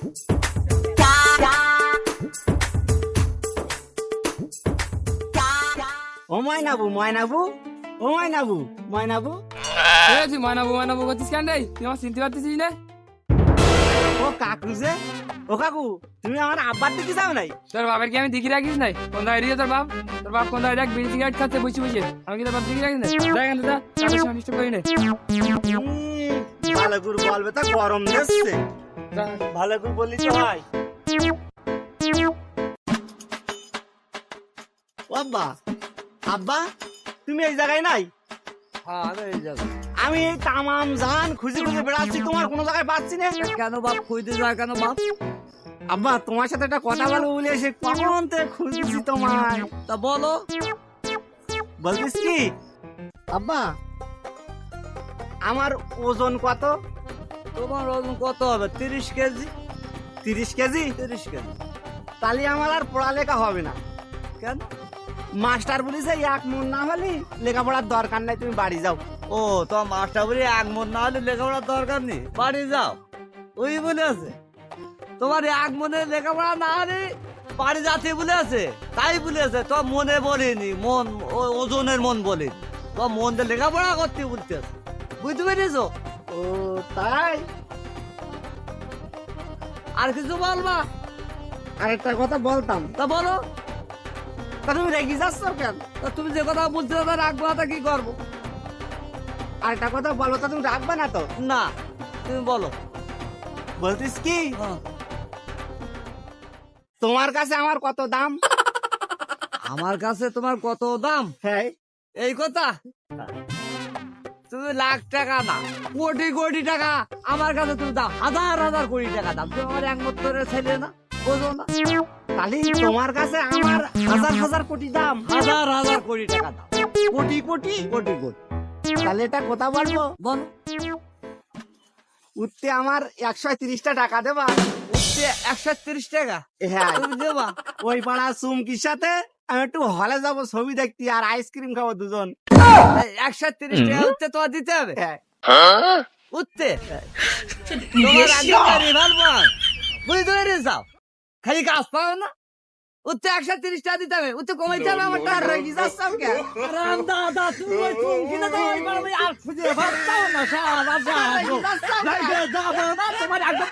ও ময়নাবু ময়নাবু? ও ময়নাবু ময়নাবু? তুই মানাবো মানাবো করছিস কেন রে? তুই আমার চিনতে পারতেছিস না? ও কাকু যে। ও কাকু তুমি আমার আব্বার দিকে যাও নাই? তোর বাবার কি আমি দেখি রাখিস নাই? কোন দাঁড়িয়ে রে তোর বাপ? তোর বাপ কোন দাঁড়িয়ে দেখ বিড়ি সিগারেট খাচ্ছে বসে বসে। আমি কি তোর বাপ দেখি রাখিস না দেখ যা কারোর ডিস্টার্ব করি না। ভালো করে বলবে তা গরম দিচ্ছে। ভালো করে বললি তো ও আব্বা আব্বা তুমি এই জায়গায় নাই? হ্যাঁ আমি এই তামাম জান খুঁজে খুঁজে বেড়াচ্ছি তোমার কোনো জায়গায় পাচ্ছি না। কেন বাপ খুঁজতে যায় কেন বাপ? আব্বা তোমার সাথে একটা কথা বলব বলে এসে কখন থেকে খুঁজছি তোমায়? তা বলো। বলতিস কি? আব্বা আমার ওজন কত? তোমার ওজন কত হবে? তিরিশ কেজি? তিরিশ কেজি? তিরিশ কেজি। তাহলে আমার আর পড়ালেখা হবে না। কেন? মাস্টার বলিছে এক মন না হলে লেখাপড়ার দরকার নাই তুমি বাড়ি যাও। ও তোমার মাস্টার বলি এক মন না হলে লেখাপড়ার দরকার নেই বাড়ি যাও। ওই বলে আছে তোমার এক মনে লেখাপড়া না হলে বাড়ি যাতে বলে আছে তাই বলে আছে তোমার মনে বলিনি মন ওজনের মন বলে তোমার মন দিয়ে লেখাপড়া করতে বলতে আছে বুঝতে পেরেছ? ও তাই? আর কিছু বলবা? আরেকটা কথা বলতাম। তা বলো। তা তুমি রেগে যাচ্ছ কেন? তা তুমি যে কথা বলতে তা রাখব তা কি করব? আরেকটা কথা বলো তা তুমি রাখবে না তো? না তুমি বলো। বলতিস কি? হ্যাঁ। তোমার কাছে আমার কত দাম? আমার কাছে তোমার কত দাম? হ্যাঁ। এই কথা? তুমি লাখ টাকা না কোটি কোটি টাকা আমার কাছে তুমি দাও। হাজার হাজার কোটি টাকা দাম তুমি আমার একমাত্র ছেলে না বোঝো না। তাহলে তোমার কাছে আমার হাজার হাজার কোটি দাম। হাজার হাজার কোটি টাকা দাম কোটি কোটি কোটি কোটি। তাহলে এটা কথা বলব? বলো। উঠতে আমার একশো তিরিশটা টাকা দেবা? উঠছে একশো তিরিশ টাকা? হ্যাঁ। তুমি দেবা? ওই পাড়া চুমকির সাথে আমি একটু হলে যাব ছবি দেখতে আর আইসক্রিম খাব দুজন। একশো তিরিশ টাকা উঠতে তোমার দিতে হবে। হ্যাঁ। উঠতে। তোমার একদম রিভলভার বুঝতে পেরে যাও। খালি কাজ পাও না। উঠতে একশো তিরিশ টাকা দিতে হবে। উঠতে কমাইতে হবে আমার টাকা রেগে যাচ্ছ কেন রাম দাদা তুমি ওই চুমকি না দাও এবার আমি আর খুঁজে পাচ্ছি না। সারা যাব তোমার একদম